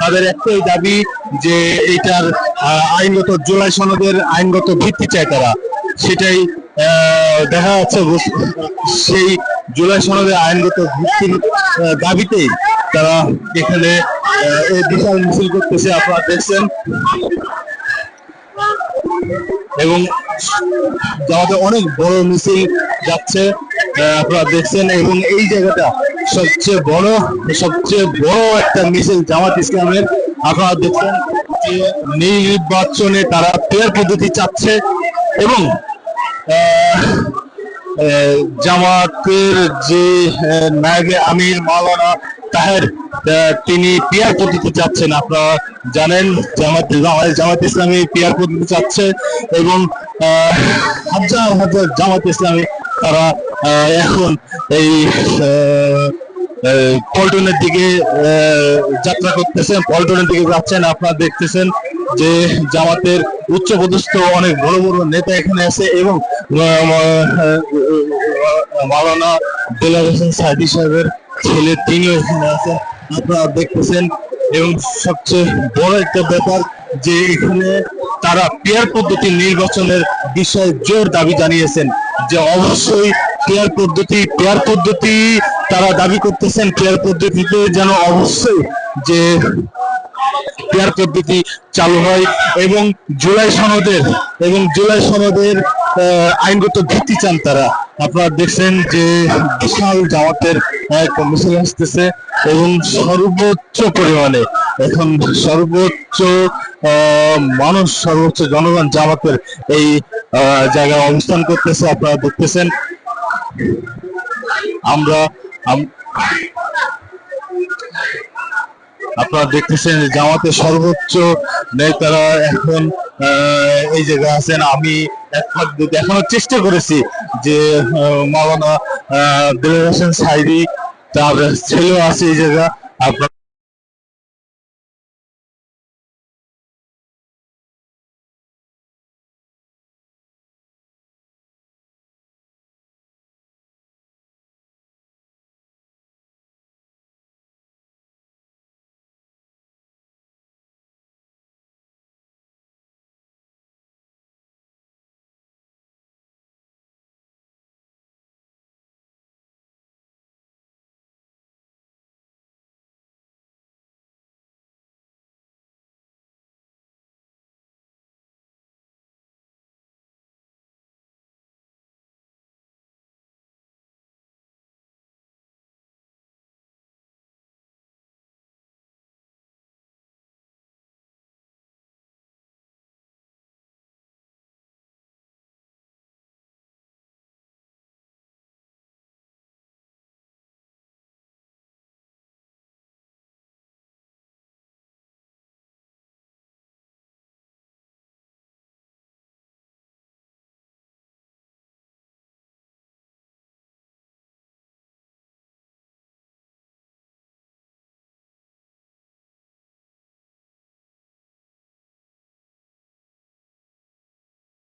তাদের একটাই দাবি যে এইটার আইনগত জুলাই সনদের আইনগত ভিত্তি চায় তারা। সেটাই দেখা যাচ্ছে সেই জুলাই সনদের আইনগত ভিত্তির দাবিতেই তারা এখানে বিশাল মিছিল করতেছে। আপনারা দেখছেন। এবং যাওয়াতে অনেক বড় মিছিল যাচ্ছে আপনারা দেখছেন। এবং এই জায়গাটা সবচেয়ে বড় সবচেয়ে বড় একটা মিছিল জামাত ইসলামের আপনারা দেখছেন যে নির্বাচনে তারা পেয়ার পদ্ধতি চাচ্ছে এবং জামাতের যে নায়েবে আমির মাওলানা তাহের তিনি পিয়ার পদ্ধতি চাচ্ছেন, আপনারা জানেন, জামাত, জামাত- ইসলামী পিয়ার পদ্ধতি চাচ্ছে এবং হাজার হাজার জামাত ইসলামী তারা এখন এই পল্টনের দিকে যাত্রা করতেছেন, পল্টনের দিকে যাচ্ছেন, আপনারা দেখতেছেন যে জামাতের উচ্চ পদস্থ অনেক বড় বড় নেতা এখানে আছে এবং মাওলানা দেলার হোসেন সাদি সাহেবের ছেলে তিনিও এখানে আছেন আপনারা দেখতেছেন এবং সবচেয়ে বড় একটা ব্যাপার যে এখানে তারা পেয়ার পদ্ধতি নির্বাচনের বিষয়ে জোর দাবি জানিয়েছেন যে অবশ্যই পেয়ার পদ্ধতি পেয়ার পদ্ধতি তারা দাবি করতেছেন, পেয়ার পদ্ধতিতে যেন অবশ্যই যে পেয়ার পদ্ধতি চালু হয় এবং জুলাই সনদের, এবং জুলাই সনদের আইনগত ভিত্তি চান তারা। আপনারা দেখছেন যে বিশাল জামাতের এক মিছিল আসতেছে এবং সর্বোচ্চ পরিমাণে, এখন সর্বোচ্চ মানুষ, সর্বোচ্চ জনগণ জামাতের এই জায়গায় অবস্থান করতেছে। আপনারা দেখতেছেন আমরা আপনারা দেখতেছেন জামাতে সর্বোচ্চ নেতারা এখন এই জায়গায় আছেন। আমি এখনও চেষ্টা করেছি যে মাওলানা দিলের হোসেন তার ছেলেও আছে এই জায়গা। আপনার